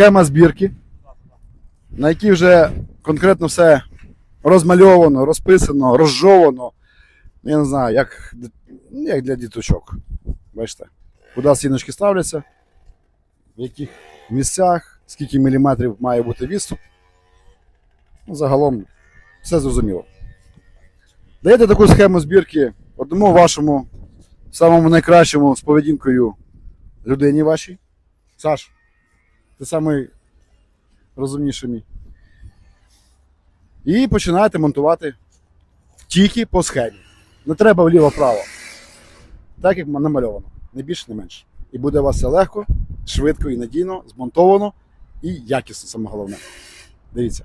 схема збірки, на якій вже конкретно все розмальовано, розписано, розжовано. Я не знаю, як, ну, як для діточок. Бачите, куди стіночки ставляться, в яких місцях, скільки міліметрів має бути відступ. Ну, загалом все зрозуміло. Даєте таку схему збірки одному вашому, самому найкращому з поведінкою людині вашій. Саш, ти самий розумніший мій. І починаєте монтувати тільки по схемі. Не треба вліво-право. Так як намальовано. Не більше, не менше. І буде у вас все легко, швидко і надійно, змонтовано і якісно, саме головне. Дивіться.